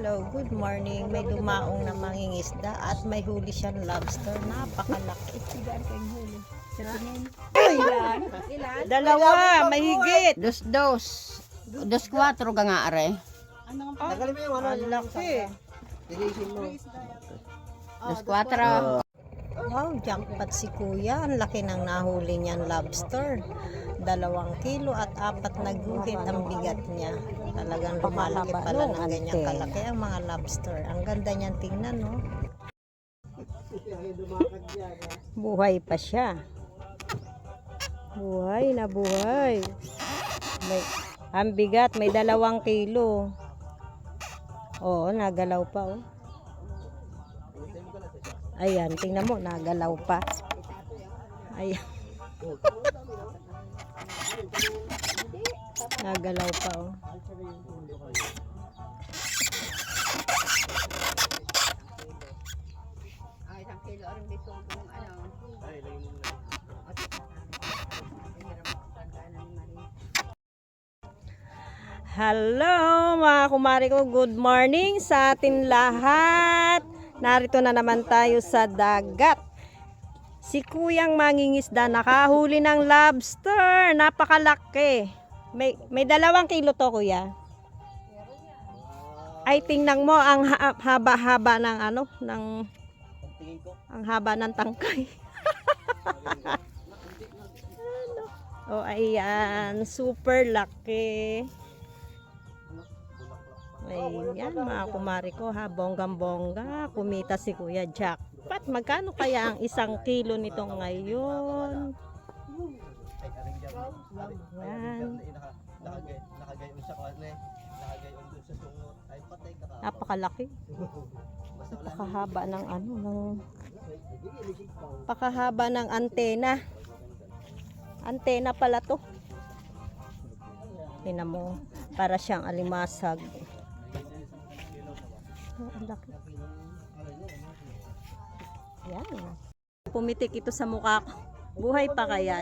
Hello, good morning. May dumaong na mangingisda at may huli siyang lobster. Napakalaki. Dalawa, mahigit. Dos dos. Dos cuatro ka nga are. Tagalin mo yung ano, Ang laki. Tinisin mo. Dos cuatro. Wow, jackpot si kuya. Ang laki ng nahuli niyan lobster. Dalawang kilo at apat na guhit ang bigat niya. Talagang lumalaki pala ng ganyang kalaki ang mga lobster. Ang ganda niyan tingnan, no? Buhay pa siya. Buhay na buhay. May, ang bigat, may dalawang kilo. Oo, nagalaw pa, oh. Ayan, tingnan mo, nagalaw pa. Ayan. nagalaw pa, oh. Hello mga kumari ko, good morning sa atin lahat. Narito na naman tayo sa dagat. Si kuyang mangingisda nakahuli ng lobster. Napakalaki. May, may dalawang kilo to kuya. Ay tingnan mo ang ha- haba-haba ng ano, ng ang haba ng tangkay. ano? Oh, ayan. Super laki. Ayan, mga kumari ko ha. Bonggang-bongga. Kumita si Kuya Jack. Pat, magkano kaya ang isang kilo nito ngayon? Ay, aring dyan. Yan. Naka, nakagay, nakagay sa kwan eh. Nakagay doon sa sungot. Ay, patay ka ka. Napakalaki. Pakahaba ng ano, ng pakahaba ng antena. Antena pala to. Tingnan mo, para siyang alimasag. Ang laki. Yan. Pumitik ito sa mukha ko. Buhay pa kaya.